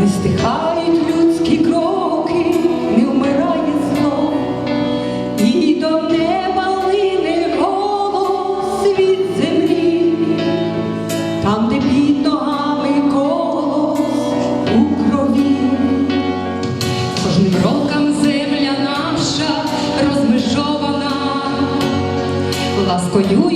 не стихають людські кроки, не вмирає зло, і до неба лине голос від землі, там, де під ногами колос у крові, кожним роком земля наша розмежована, ласкою.